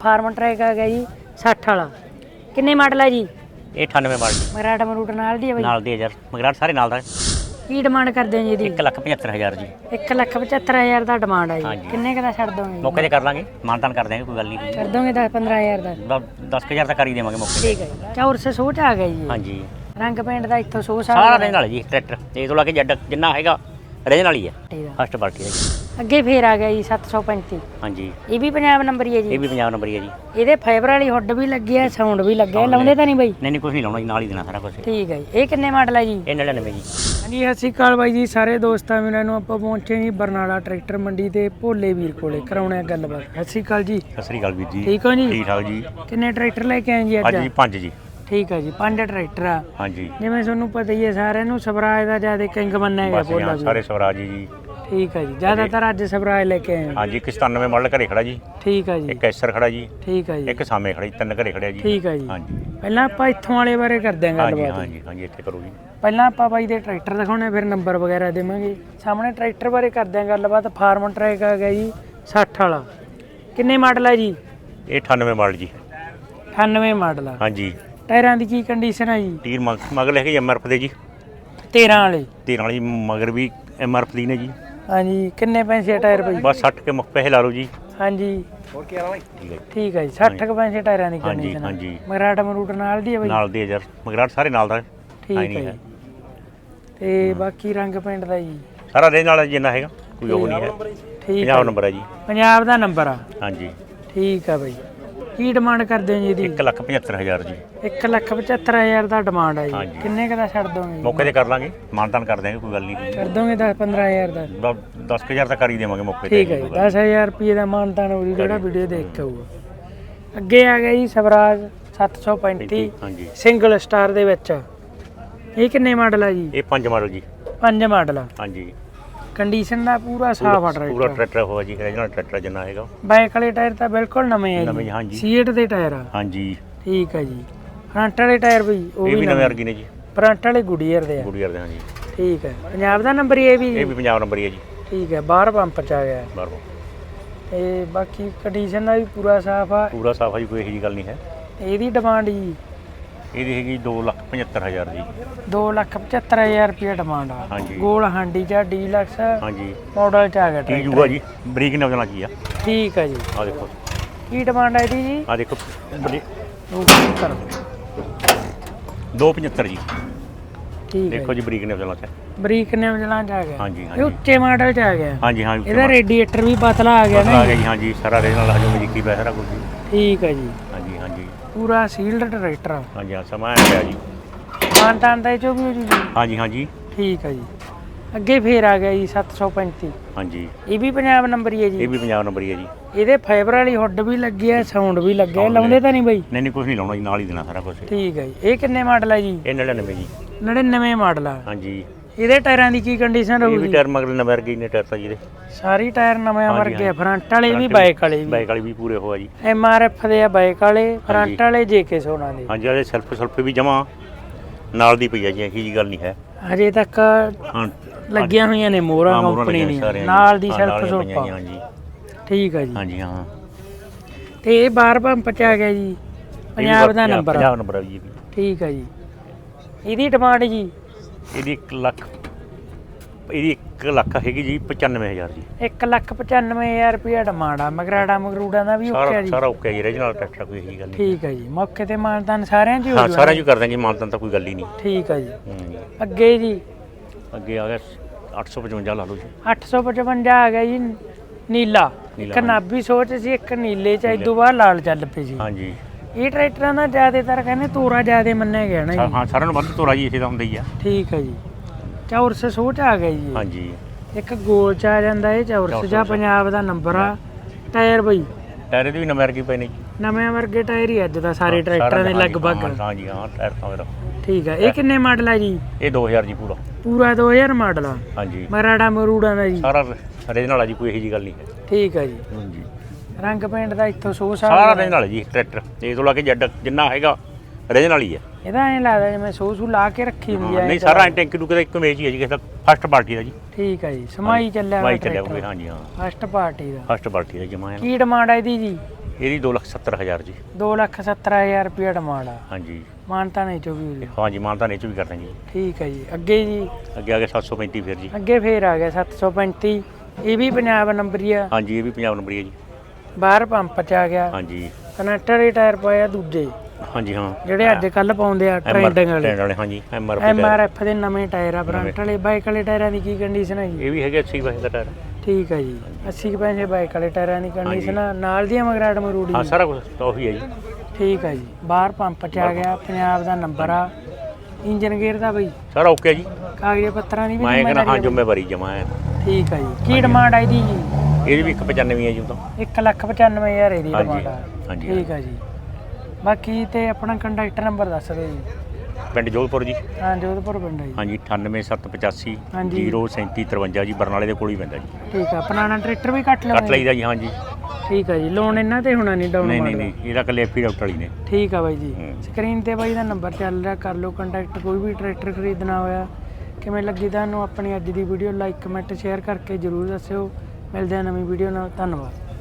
Farm track ਆ ਗਿਆ ਜੀ 60 ਵਾਲਾ। ਕਿੰਨੇ ਮਾਡਲ ਹੈ ਜੀ? ਇਹ 98 ਮਾਡਲ। ਮਰਾਠਾ ਮਰੂਟ ਨਾਲ ਦੀ ਹੈ ਬਈ। ਨਾਲ ਦੇ ਯਾਰ ਮਗਰਾਟ ਸਾਰੇ ਨਾਲ ਦਾ। ਕੀ ਡਿਮਾਂਡ ਕਰਦੇ ਹੋ ਜੀ ਇਹਦੀ? 1 ਲੱਖ 75000 ਜੀ। 1 ਲੱਖ 75000 ਦਾ ਡਿਮਾਂਡ ਹੈ ਜੀ। ਕਿੰਨੇ ਕਦਾ ਛੱਡ ਦੋਗੇ? ਮੌਕੇ ਤੇ ਕਰ ਲਾਂਗੇ ਮਾਨਤਾਨ ਕਰ ਦਿਆਂਗੇ ਕੋਈ ਗੱਲ ਨਹੀਂ। ਕਰ ਦੋਗੇ 10 15000 ਦਾ? 10000 ਤੱਕ ਕਰ ਹੀ ਦੇਵਾਂਗੇ ਮੌਕੇ ਠੀਕ ਹੈ ਜੀ। ਚੌਰ ਸੇ ਸੋਚ ਆ ਗਿਆ ਜੀ ਹਾਂਜੀ। ਰੰਗ ਪੇਂਟ ਦਾ ਇੱਥੋਂ ਸੋ ਸਾਰਾ ਰੇਂਜ ਨਾਲ ਜੀ ਟਰੈਕਟਰ। ਇਹ ਤੋਂ ਲਾ ਕੇ ਜੱਡ ਜਿੰਨਾ ਹੈਗਾ ਰੇਂਜ ਨਾਲ ਹੀ? ਹੈ। ਫਸਟ ਪਾਰਟੀ ਦਾ ਜੀ ਅੱਗੇ ਫੇਰ ਆ ਗਿਆ ਜੀ 735 ਹਾਂਜੀ। ਇਹ ਵੀ ਪੰਜਾਬ ਨੰਬਰ ਹੀ ਹੈ ਇਹ ਜੀ ਵੀ ਪੰਜਾਬ ਨੰਬਰ ਹੀ ਹੈ ਜੀ। ਇਹਦੇ ਫਾਈਬਰ ਵਾਲੀ ਹੁੱਡ ਵੀ ਲੱਗੀ ਹੈ ਸਾਊਂਡ ਵੀ ਲੱਗਿਆ ਹੈ, ਲਾਉਂਦੇ ਤਾਂ ਨਹੀਂ ਬਈ? ਨਹੀਂ ਨਹੀਂ ਕੁਝ ਨਹੀਂ ਲਾਉਣਾ ਜੀ ਨਾਲ ਹੀ ਦੇਣਾ ਸਾਰਾ ਕੁਝ ਠੀਕ ਹੈ ਜੀ। ਇਹ ਕਿੰਨੇ ਮਾਡਲ ਹੈ ਜੀ? ਇਹ 99 ਜੀ। ਹਾਂਜੀ ਸਤਿ ਸ਼੍ਰੀ ਅਕਾਲ ਬਾਈ ਜੀ ਸਾਰੇ ਦੋਸਤਾਂ ਵੀਰਾਂ ਨੂੰ ਆਪਾਂ ਪਹੁੰਚੇ ਜੀ ਬਰਨਾਲਾ ਟਰੈਕਟਰ ਮੰਡੀ ਤੇ ਭੋਲੇ ਵੀਰ ਕੋਲੇ। ਕਰਾਉਣੇ ਆ ਗੱਲਬਾਤ। ਸਤਿ ਸ਼੍ਰੀ ਅਕਾਲ ਜੀ। ਸਤਿ ਸ੍ਰੀ ਅਕਾਲ ਵੀਰ ਜੀ। ਠੀਕ ਹੋ ਜੀ? ਠੀਕ ਠਾਕ ਜੀ। ਕਿੰਨੇ ਟਰੈਕਟਰ ਲੈ ਕੇ ਆਏ ਜੀ ਅੱਜ? ਅੱਜ ਜੀ ਪੰਜ ਜੀ। ਠੀਕ ਹੈ ਜੀ ਪੰਜ ਟਰੈਕਟਰ ਆ। ਹਾਂਜੀ। ਜਿਵੇਂ ਤੁਹਾਨੂੰ ਪਤਾ ਹੀ ਹੈ ਸਾਰਿਆਂ ਨੂੰ ਸਵਰਾਜ ਦਾ ਜ਼ਿਆਦਾ ਕਿੰਗ ਮੰਨਿਆ ਗਿਆ ਬਸ ਭੋਲਾ ਹਾਂ, ਵੀ। ਸਾਰੇ ਸਵਰਾਜ ਜੀ। ਜੀ ਠੀਕ ਹੈ ਜੀ ਜ਼ਿਆਦਾਤਰ ਅੱਜ ਸਵਰਾਜ ਲੈ ਕੇ ਆਏ ਹਾਂ। ਹਾਂਜੀ ਇੱਕ 97 ਮਾਡਲ ਘਰੇ ਖੜਾ ਜੀ। ਠੀਕ ਹੈ ਜੀ। ਇੱਕ ਐਸਰ ਖੜਾ ਜੀ। ਠੀਕ ਹੈ ਜੀ। ਇੱਕ ਸਾਹਮਣੇ ਖੜਾ ਜੀ ਤਿੰਨ ਘਰੇ ਖੜਿਆ ਜੀ। ਠੀਕ ਹੈ ਜੀ। ਹਾਂਜੀ। ਪਹਿਲਾਂ ਆਪਾਂ ਇੱਥੋਂ ਵਾਲੇ ਬਾਰੇ ਕਰਦੇ ਹਾਂ ਹਾਂਜੀ ਗੱਲਬਾਤ। ਹਾਂਜੀ ਹਾਂਜੀ ਇੱਥੇ ਕਰੋ ਜੀ। ਪਹਿਲਾਂ ਆਪਾਂ ਬਾਈ ਦੇ ਟਰੈਕਟਰ ਦਿਖਾਉਣੇ ਫਿਰ ਨੰਬਰ ਵਗੈਰਾ ਦੇਵਾਂਗੇ। ਸਾਹਮਣੇ ਟਰੈਕਟਰ ਬਾਰੇ ਕਰਦੇ ਹਾਂ ਗੱਲਬਾਤ ਫਾਰਮ ਟਰੈਕ ਆ ਗਿਆ ਜੀ 60 ਵਾਲਾ। ਕਿੰਨੇ ਮਾਡਲ ਹੈ ਜੀ? ਇਹ 98 ਮਾਡਲ ਜੀ। 98 ਮਾਡਲ ਆ। ਹਾਂਜੀ। ਟਾਇਰਾਂ ਦੀ ਕੀ ਕੰਡੀਸ਼ਨ ਹੈ ਜੀ? ਟੀਰ ਮਗ- ਮਗਰ ਹੈਗੇ ਐਮਆਰਐਫ ਦੇ ਜੀ। 13 ਵਾਲੇ। ਤੇ ਨਾਲ ਹੀ ਮਗਰ ਵੀ ਐਮਆਰਐਫ ਦੀ ਨੇ ਜੀ। ਹਾਂਜੀ ਕਿੰਨੇ ਪੈਸੇ ਆ ਟਾਇਰ ਬਈ ਬਸ 60 ਕੇ ਮੁੱਖ ਪੈਸੇ ਲਾ ਲਓ ਜੀ। ਹਾਂਜੀ। ਠੀਕ ਹੈ ਜੀ ਠੀਕ ਹੈ ਜੀ 60 ਕੁ ਪੈਸੇ ਟਾਇਰਾਂ ਦੀ ਹਾਂਜੀ ਕੰਡੀਸ਼ਨ ਹਾਂਜੀ। ਮਰਾਠ ਮਰੂਟ ਨਾਲ ਦੀ ਹੈ ਬਈ? ਨਾਲ ਦੇ ਯਾਰ ਮਗਰਾਟ ਸਾਰੇ ਨਾਲ ਦਾ। ਠੀਕ ਆਈ ਹੈ ਨਹੀਂ ਜੀ। ਹੈ। ਤੇ ਬਾਕੀ ਰੰਗ ਪਿੰਡ ਦਾ ਜੀ? ਸਾਰਾ ਦੇ ਨਾਲ ਜਿੰਨਾ ਹੈਗਾ ਕੋਈ ਉਹ ਨਹੀਂ ਹੈ। ਠੀਕ ਹੈ ਪੰਜਾਬ ਨੰਬਰ ਹੈ ਜੀ। ਪੰਜਾਬ ਦਾ ਨੰਬਰ ਆ। ਹਾਂਜੀ। ਠੀਕ ਆ ਬਈ। ਕੀ ਡਿਮਾਂਡ ਕਰਦੇ ਹੋ ਜੀ ਇਹਦੀ? 1 ਲੱਖ 75000 ਜੀ। 1 ਲੱਖ 75000 ਦਾ ਡਿਮਾਂਡ ਆ ਜੀ। ਹਾਂਜੀ। ਕਿੰਨੇ ਕੁ ਦਾ ਛੱਡ ਦੋਗੇ? ਜੀ? ਮੌਕੇ ਤੇ ਕਰ ਲਾਂਗੇ। ਮਾਨਤਾਨ ਕਰ ਦਿਆਂਗੇ ਕੋਈ ਗੱਲ ਨਹੀਂ। ਕਰ ਦੋਗੇ 10 15000 ਦਾ? 10000 ਤੱਕ ਕਰ ਹੀ ਦੇਵਾਂਗੇ ਮੌਕੇ ਤੇ। ਠੀਕ ਹੈ ਜੀ। 10000 ਰੁਪਏ ਦਾ ਮਾਨਤਾਨ ਹੋ ਜੀ ਜਿਹੜਾ ਵੀਡੀਓ ਦੇਖ ਕੇ ਆਊਗਾ ਅੱਗੇ ਆ ਗਿਆ ਜੀ ਸਵਰਾਜ 735 ਹਾਂਜੀ। ਸਿੰਗਲ ਸਟਾਰ ਦੇ ਵਿੱਚ। ਇਹ ਕਿੰਨੇ ਮਾਡਲ ਆ ਜੀ? ਇਹ ਪੰਜ ਮਾਡਲ ਜੀ। ਪੰਜ ਮਾਡਲ ਆ। ਹਾਂਜੀ। ਕੰਡੀਸ਼ਨ ਦਾ ਪੂਰਾ ਸਾਫ਼ ਆ ਪੂਰਾ ਟਰੈਕਟਰ ਹੋਇਆ ਜੀ original ਟਰੈਕਟਰ ਜਿੰਨਾ ਹੈਗਾ। ਬਾਈਕ ਵਾਲੇ ਟਾਇਰ ਤਾਂ ਬਿਲਕੁਲ ਨਵੇਂ ਆ ਨਵੇਂ ਹਾਂਜੀ। ਸੀਟ ਦੇ ਟਾਇਰ ਆ। ਹਾਂਜੀ। ਠੀਕ ਹੈ ਜੀ। ਫਰੰਟ ਵਾਲੇ ਟਾਇਰ ਵੀ ਉਹ ਵੀ ਨਵੇਂ ਵਰਗੀ ਨੇ ਜੀ। ਫਰੰਟ ਵਾਲੇ ਗੁਡੀਅਰ ਦੇ ਆ। ਗੁੜੀਅਰ ਦੇ ਹਾਂਜੀ। ਠੀਕ ਹੈ ਪੰਜਾਬ ਦਾ ਨੰਬਰ ਇਹ ਵੀ ਇਹ ਵੀ ਪੰਜਾਬ ਨੰਬਰ ਹੀ ਹੈ ਜੀ। ਠੀਕ ਹੈ ਬਾਹਰ ਪੰਪ ਚ ਆ ਗਿਆ। ਬਾਰੋ ਤੇ ਬਾਕੀ ਕੰਡੀਸ਼ਨ ਦਾ ਵੀ ਪੂਰਾ ਸਾਫ਼ ਆ। ਪੂਰਾ ਸਾਫ਼ ਹੈ ਜੀ ਕੋਈ ਇਹੋ ਗੱਲ ਨਹੀਂ ਹੈ। ਇਹਦੀ ਡਿਮਾਂਡ ਜੀ ਇਹਦੀ ਹੈਗੀ 275000 ਜੀ 275000 ਰੁਪਏ ਡਿਮਾਂਡ ਆ। ਹਾਂਜੀ। ਗੋਲ ਹਾਂਡੀ ਚ ਡੀਲਕਸ। ਹਾਂਜੀ। ਮਾਡਲ ਚ ਆ ਗਿਆ ਕੀ ਟਰੈਕਟਰ ਜੂਗਾ ਜੀ? ਬਰੀਕ ਨੇ ਉਹਦੇ ਕੀ ਆ? ਠੀਕ ਹੈ ਜੀ। ਆ ਦੇਖੋ। ਕੀ ਡਿਮਾਂਡ ਹੈ ਇਹਦੀ ਜੀ? ਆ ਦੇਖੋ ਬਰੀ- ਉਹ ਕਰ 275 ਜੀ। ਠੀਕ ਹੈ ਦੇਖੋ ਜੀ ਬਰੀਕ ਨੇ ਉਹਦੇ ਬਰੀਕ ਨੇ ਵਜਲਾਂ ਚ ਆ ਗਿਆ। ਹਾਂਜੀ ਇਹ ਹਾਂਜੀ। ਉੱਚੇ ਮਾਡਲ ਚ ਆ ਗਿਆ। ਹਾਂਜੀ ਹਾਂਜੀ ਇਹਦਾ ਰੇਡੀਏਟਰ ਵੀ ਪਤਲਾ ਆ ਗਿਆ ਆ ਨਾ ਗਿਆ ਜੀ ਹਾਂਜੀ। ਸਾਰਾ ਰੇ ਨਾਲ ਹਜੋ ਮੇਰੀ ਕੀ ਪੈ ਸਾਰਾ ਕੁਝ ਜੀ। ਠੀਕ ਹੈ ਜੀ। ਪੂਰਾ ਸੀਲਡ ਟਰੈਕਟਰ ਆ। ਹਾਂਜੀ ਹਾਂ ਸਮਾਂ ਆ ਗਿਆ ਜੀ। ਮਾਨਤਾਨ ਦਾ ਇਹ ਚੋਂ ਵੀ ਹੋ ਜੂ ਜੀ? ਹਾਂਜੀ ਹਾਂਜੀ। ਠੀਕ ਹੈ ਜੀ। ਅੱਗੇ ਫੇਰ ਆ ਗਿਆ ਜੀ 735 ਹਾਂਜੀ। ਇਹ ਵੀ ਪੰਜਾਬ ਨੰਬਰ ਹੀ ਹੈ ਇਹ ਜੀ ਵੀ ਪੰਜਾਬ ਨੰਬਰ ਹੀ ਹੈ ਜੀ। ਇਹਦੇ ਫਾਈਬਰ ਵਾਲੀ ਹੁੱਡ ਵੀ ਲੱਗੀ ਹੈ ਸਾਊਂਡ ਵੀ ਲੱਗਿਆ ਲਾਉਂਦੇ ਤਾਂ ਨਹੀਂ ਬਈ? ਨਹੀਂ ਨਹੀਂ ਕੁਝ ਨਹੀਂ ਲਾਉਣਾ ਜੀ ਨਾਲ ਹੀ ਦੇਣਾ ਸਾਰਾ ਕੁਝ ਠੀਕ ਹੈ ਜੀ। ਇਹ ਕਿੰਨੇ ਮਾਡਲ ਹੈ ਜੀ? ਇਹ 99 ਜੀ। 99 ਮਾਡਲ ਆ। ਹਾਂਜੀ। ਇਹਦੇ ਟਾਇਰਾਂ ਦੀ ਕੀ ਕੰਡੀਸ਼ਨ ਇਹ ਵੀ ਰਹੂਗੀ? ਟਾਇਰ ਮਗਰ ਨੰਬਰ ਗਈ ਨੇ ਟਾਇਰ ਤਾਂ ਜੀ ਦੇ। ਸਾਰੀ ਟਾਇਰ ਨਵੇਂ ਹਾਂਜੀ, ਵਰਗੇ ਹਾਂਜੀ। ਫਰੰਟ ਵਾਲੇ ਵੀ ਬਾਈਕ ਵਾਲੇ ਵੀ। ਬਾਈਕ ਵਾਲੀ ਵੀ ਪੂਰੇ ਹੋਆ ਜੀ। ਐਮ ਆਰ ਐਫ ਦੇ ਆ ਬਾਈਕ ਵਾਲੇ ਹਾਂਜੀ। ਫਰੰਟ ਵਾਲੇ ਜੇਕੇ ਸੋਨਾ ਦੇ। ਹਾਂਜੀ ਵਾਲੇ ਸੈਲਫ ਸੈਲਫ ਵੀ ਜਮਾ ਨਾਲ ਦੀ ਪਈ ਹੈ ਜੀ ਇਹੀ ਜੀ ਗੱਲ ਨਹੀਂ ਹੈ। ਹਜੇ ਤੱਕ ਹਾਂ ਲੱਗੀਆਂ ਹੋਈਆਂ ਨੇ ਮੋਹਰਾਂ ਹਾਂ, ਮੋਹਰਾਂ ਕੰਪਨੀ ਲੱਗੀਆਂ ਦੀਆਂ। ਸਾਰੀਆਂ ਨਾਲ ਦੀ ਹਾਂ, ਸੈਲਫ ਨਾਲ ਦੀਆਂ ਪਈਆਂ ਸੋਪਾ ਜੀ, ਹਾਂਜੀ ਠੀਕ ਹੈ ਜੀ। ਹਾਂਜੀ ਹਾਂ। ਤੇ ਇਹ ਬਾਰ ਪੰਪ ਚ ਆ ਗਿਆ ਜੀ। ਇਹ ਵੀ ਪੰਜਾਬ ਦਾ ਨੰਬਰ ਆ। ਪੰਜਾਬ ਨੰਬਰ ਹੈ ਜੀ ਇਹ ਵੀ। ਠੀਕ ਹੈ ਜੀ। ਇਹਦੀ ਡਿਮਾਂਡ ਜੀ। ਇਹਦੀ 1 ਲੱਖ ਇਹਦੀ 1 ਲੱਖ ਹੈਗੀ ਜੀ 95000 ਜੀ। 1 ਲੱਖ 95000 ਰੁਪਏ ਡਿਮਾਂਡ ਆ ਮਗਰਾੜਾ ਮਗਰੂੜਾ ਦਾ ਵੀ ਓਕੇ ਸਾਰਾ ਜੀ। ਸਾਰਾ ਓਕੇ ਜੀ ਰੀਜਨਲ ਟਰੈਕਟਰ ਕੋਈ ਇਹੀ ਜੀ ਗੱਲ ਨਹੀਂ। ਠੀਕ ਹੈ ਜੀ ਮੌਕੇ ਤੇ ਮਾਨਤਾਨ ਸਾਰਿਆਂ ਚ ਹੀ ਹੋ ਜੂ ਸਾਰਾ ਜੀ ਕਰ ਦਾਂਗੇ ਮਾਨਤਨ ਤਾਂ ਕੋਈ ਗੱਲ ਹੀ ਨਹੀਂ। ਠੀਕ ਹੈ ਜੀ। ਹੂੰ। ਅੱਗੇ ਜੀ? ਅੱਗੇ ਆ ਗਿਆ 855 ਲਾ ਲਓ ਜੀ। 855 ਆ ਗਿਆ ਜੀ ਨੀਲਾ। ਨੀਲਾ, ਇੱਕ ਨਾਭੀ ਸੋਚ ਸੀ ਇੱਕ ਨੀਲੇ ਚ ਇਦੋਂ ਬਾਅਦ ਲਾਲ ਚੱਲ ਪਈ ਸੀ। ਹਾਂਜੀ। ਇਹ ਟਰੈਕਟਰਾਂ ਦਾ ਜ਼ਿਆਦਾਤਰ ਕਹਿੰਦੇ ਤੋਰਾ ਜ਼ਿਆਦੇ ਮੰਨਿਆ ਗਿਆ ਨਾ ਜੀ। ਹਾਂ ਸਾਰਿਆਂ ਨੂੰ ਵੱਧ ਤੋਰਾ ਜੀ ਇਸੇ ਦਾ ਹੁੰਦਾ ਹੀ ਆ। ਠੀਕ ਹੈ ਜੀ। ਚੌਰਸ ਸੋਚ ਆ ਗਿਆ ਜੀ ਇਹ। ਹਾਂਜੀ ਇੱਕ ਗੋਲ ਚ ਆ ਜਾਂਦਾ ਇਹ ਚੌਰਸ ਚੌਰਸ ਜਾਂ ਪੰਜਾਬ ਦਾ ਨੰਬਰ ਆ। ਟਾਇਰ ਬਈ। ਟਾਇਰ ਦੇ ਵੀ ਨਵੇਂ ਵਰਗੇ ਪਏ ਨੇ ਜੀ। ਨਵੇਂ ਵਰਗੇ ਟਾਇਰ ਹੀ ਅੱਜ ਦਾ ਸਾਰੇ ਟਰੈਕਟਰਾਂ ਦੇ ਲਗਭਗ। ਹਾਂ, ਹਾਂਜੀ ਹਾਂ ਟਾਇਰ ਤਾਂ ਮੇਰਾ। ਠੀਕ ਆ। ਇਹ ਕਿੰਨੇ ਮਾਡਲ ਆ ਜੀ? ਇਹ 2000 ਜੀ ਪੂਰਾ। ਪੂਰਾ 2000 ਮਾਡਲ ਆ। ਹਾਂਜੀ ਮਰਾੜਾ ਮਰੂੜਾ ਦਾ ਜੀ। ਸਾਰਾ ਰੀਜਨਲ ਆ ਜੀ ਕੋਈ ਇਹੋ ਜੀ ਗੱਲ ਨਹੀਂ ਹੈ। ਠੀਕ ਆ ਜੀ। ਹਾਂਜੀ ਰੰਗ ਪੇਂਟ ਦਾ ਇੱਥੋਂ ਸੋ ਸਾਰਾ ਸਾਲ ਰੀਜਨਲ ਹੈ ਜੀ ਟਰੈਕਟਰ। ਇਹ ਤੋਂ ਲਾ ਕੇ ਜੱਡ ਜਿੰਨਾ ਹੈਗਾ ਰੀਜਨਲ ਹੀ ਹੈ ਇਹਦਾ ਐਂ ਲੱਗਦਾ ਜਿਵੇਂ ਸੋ ਸੂ ਲਾ ਕੇ ਰੱਖੀ ਹੁੰਦੀ ਹਾਂ, ਨਹੀਂ ਸਾਰਾ ਟੈਂਕੀ ਟੂਕੇ ਦਾ ਇੱਕ ਮੇਜ ਹੀ ਹੈ ਜੀ ਕਿਸੇ ਦਾ ਫਸਟ ਪਾਰਟੀ ਦਾ ਜੀ। ਠੀਕ ਆ ਜੀ ਸਮਾਈ ਚੱਲਿਆ ਵਾਈ ਚੱਲਿਆ ਹੋਵੇ ਹਾਂਜੀ ਹਾਂ। ਫਸਟ ਪਾਰਟੀ ਦਾ। ਫਸਟ ਪਾਰਟੀ ਦਾ ਜਮਾ ਕੀ ਡਿਮਾਂਡ ਆ ਇਹਦੀ ਜੀ? ਇਹਦੀ 270000 ਜੀ। 270000 ਰੁਪਏ ਡਿਮਾਂਡ ਆ। ਹਾਂਜੀ। ਮਾਨਤਾ ਨਹੀਂ ਚੋ ਵੀ। ਹਾਂਜੀ ਮਾਨਤਾ ਨੇ ਚ ਵੀ ਕਰਨਾ ਜੀ। ਠੀਕ ਹੈ ਜੀ ਅੱਗੇ ਜੀ? ਅੱਗੇ ਆ ਗਿਆ 735 ਫਿਰ ਜੀ। ਅੱਗੇ ਫੇਰ ਆ ਗਿਆ 735 ਇਹ ਵੀ ਪੰਜਾਬ ਨੰਬਰ ਹੀ ਆ? ਹਾਂਜੀ ਇਹ ਵੀ ਪੰਜਾਬ ਨੰਬਰ ਹੀ ਹੈ ਜੀ। ਬਾਹਰ ਪੰਪ ਚ ਆ ਗਿਆ। ਹਾਂਜੀ। ਕਨੈਕਟਰ ਦੇ ਟਾਇਰ ਪਏ ਆ ਦੂਜੇ। ਹਾਂਜੀ ਹਾਂ। ਜਿਹੜੇ ਅੱਜ ਕੱਲ ਪਾਉਂਦੇ ਆ ਟ੍ਰੈਂਡਿੰਗ ਵਾਲੇ। ਟ੍ਰੈਂਡ ਵਾਲੇ ਹਾਂਜੀ ਐਮਆਰ ਐਮ ਆਰ ਐਫ ਦੇ ਨਵੇਂ ਟਾਇਰ ਆ ਫਰੰਟ ਵਾਲੇ। ਬਾਈਕ ਵਾਲੇ ਟਾਇਰਾਂ ਦੀ ਕੀ ਕੰਡੀਸ਼ਨ ਹੈ ਜੀ ਇਹ ਵੀ ਹੈਗੇ 80 ਪੈਸੇ ਦਾ ਟਾਇਰ। ਠੀਕ ਹੈ ਜੀ। 80 ਕੁ ਪੈਸੇ ਬਾਈਕ ਵਾਲੇ ਟਾਇਰਾਂ ਦੀ ਕੰਡੀਸ਼ਨ ਆ। ਨਾਲ ਦੀਆਂ ਮਗਰਾਟ ਮਰੂੜੀ ਹਾਂ ਸਾਰਾ ਕੁਝ ਉਹੀ ਹੈ ਜੀ। ਠੀਕ ਹੈ ਜੀ। ਬਾਹਰ ਪੰਪ ਚ ਆ ਗਿਆ ਪੰਜਾਬ ਦਾ ਨੰਬਰ ਆ। ਇੰਜਨ ਗੇਅਰ ਦਾ ਬਈ। ਸਾਰਾ ਓਕੇ ਜੀ। ਕਾਗਜ਼ ਪੱਤਰਾਂ ਦੀ ਵੀ ਮੈਂ ਕਹਿੰਦਾ ਹਾਂ ਜ਼ਿੰਮੇਵਾਰੀ ਜਮਾ ਹੈ? ਠੀਕ ਹੈ ਜੀ। ਕੀ ਡਿਮਾਂਡ ਆ ਇਹਦੀ ਜੀ? ਇਹਦੀ ਵੀ 195 ਹੈ ਜੀ ਉਹ ਤਾਂ। 195000 ਇਹਦੀ ਹਾਂਜੀ, ਡਿਮਾਂਡ ਆ। ਹਾਂਜੀ। ਠੀਕ ਹੈ ਜੀ। ਬਾਕੀ ਤੇ ਆਪਣਾ ਕੰਟੈਕਟ ਨੰਬਰ ਦੱਸ ਦਿਓ ਜੀ। ਪਿੰਡ ਜੋਧਪੁਰ ਜੀ। ਹਾਂ ਜੋਧਪੁਰ ਪਿੰਡ ਹੈ ਜੀ। ਹਾਂਜੀ 98785 ਹਾਂਜੀ। 03753 ਜੀ ਬਰਨਾਲੇ ਦੇ ਕੋਲ ਹੀ ਪੈਂਦਾ ਜੀ। ਠੀਕ ਆ ਆਪਣਾ ਟਰੈਕਟਰ ਵੀ ਕੱਟ ਕੱਟ ਲਵਾਂਗੇ ਲਈਦਾ ਜੀ ਹਾਂਜੀ। ਠੀਕ ਆ ਜੀ ਲੋਨ ਇਹਨਾਂ ਤੇ ਹੋਣਾ ਨਹੀਂ ਡਾਊਨ ਨਹੀਂ ਨਹੀਂ ਨਹੀਂ ਇਹਦਾ ਕੱਲੇ ਐਫੀ ਡਾਕਟਰ ਵਾਲੀ ਨੇ। ਠੀਕ ਆ ਬਾਈ ਜੀ। ਹੂੰ। ਸਕਰੀਨ ਤੇ ਬਾਈ ਦਾ ਨੰਬਰ ਚੱਲ ਰਿਹਾ ਕਰ ਲਓ ਕੰਟੈਕਟ ਕੋਈ ਵੀ ਟਰੈਕਟਰ ਖਰੀਦਣਾ ਹੋਇਆ। ਕਿਵੇਂ ਲੱਗੀ ਤੁਹਾਨੂੰ ਆਪਣੀ ਅੱਜ ਦੀ ਵੀਡੀਓ ਲਾਈਕ ਕਮੈਂਟ ਸ਼ੇਅਰ ਕਰਕੇ ਜਰੂਰ ਦੱਸਿਓ। ਮਿਲਦੇ ਆ ਨਵੀਂ ਵੀਡੀਓ ਨਾਲ। ਧੰਨਵਾਦ।